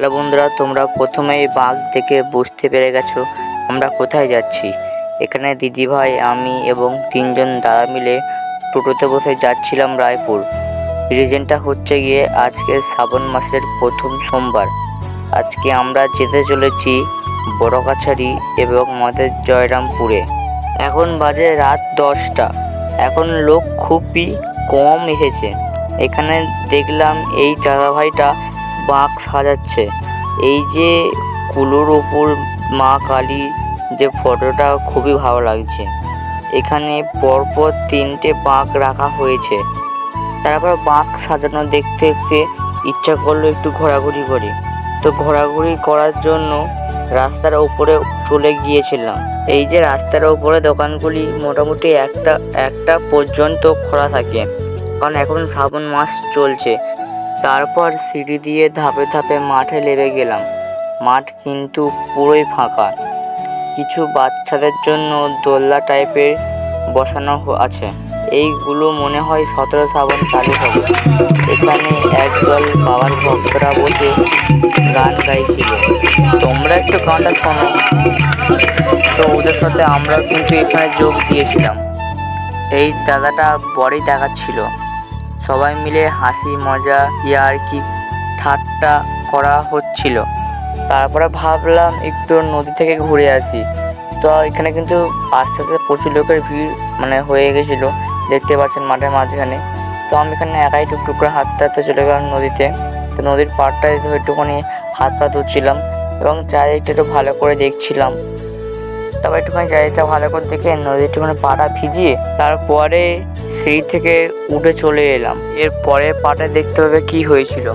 Hello বন্ধুরা, তোমরা প্রথমেই বাঘ দেখে বুঝতে পেরে গেছো আমরা কোথায় যাচ্ছি। এখানে দিদিভাই, আমি এবং তিনজন দাদা মিলে টোটোতে বসে যাচ্ছিলাম রায়পুর। রিজনটা হচ্ছে গিয়ে আজকে শ্রাবণ মাসের প্রথম সোমবার। আজকে আমরা যেতে চলেছি বড়কাছারি এবং আমাদের জয়রামপুরে। এখন বাজে রাত দশটা। এখন লোক খুবই কম এসেছে। এখানে দেখলাম এই দাদাভাইটা বাঁক সাজাচ্ছে। এই যে কুলোর ওপর মা কালী যে ফটোটা খুবই ভালো লাগছে। এখানে পরপর তিনটে বাঁক রাখা হয়েছে। তারপর বাঁক সাজানো দেখতে দেখতে ইচ্ছা করল একটু ঘোরাঘুরি করি। তো ঘোরাঘুরি করার জন্য রাস্তার ওপরে চলে গিয়েছিলাম। এই যে রাস্তার ওপরে দোকানগুলি মোটামুটি একটা একটা পর্যন্ত খোলা থাকে। কারণ এখন শ্রাবণ মাস চলছে। তারপর সিঁড়ি দিয়ে ধাপে ধাপে মাঠে নেমে গেলাম। মাঠ কিন্তু পুরোই ফাঁকা। কিছু বাচ্চাদের জন্য দোলনা টাইপের বসানো আছে। এইগুলো মনে হয় সতেরো শ্রাবণ চালু হবে। এখানে একদল বাবার ভক্তরা বসে গান গাইছিল। তোমরা একটু গানটা শোনো। তো ওদের সাথে আমরা কিন্তু এখানে যোগ দিয়েছিলাম। এই দাদাটা বড়ই দেখাচ্ছিল। সবাই মিলে হাসি, মজা, ইয়ার কি ঠাট্টা করা হচ্ছিল। তারপরে ভাবলাম একটু নদী থেকে ঘুরে আসি। তো এখানে কিন্তু আস্তে আস্তে প্রচুর লোকের ভিড় মানে হয়ে গেছিল, দেখতে পাচ্ছেন মাঠের মাঝখানে। তো আমি এখানে একাই টুকটুক করে হাঁটতে হাঁটতে চলে গেলাম নদীতে। তো নদীর পাড়টায় একটুখানি হাত পা ধুচ্ছিলাম এবং চারিদিকটা একটু ভালো করে দেখছিলাম। তারপর একটুখানি জায়গাটা ভালো করে দেখে নদীর একটুখানি পাটা ভিজিয়ে তারপরে সেই থেকে উঠে চলে এলাম। এরপরে পাটা দেখতে হবে কি হয়েছিল।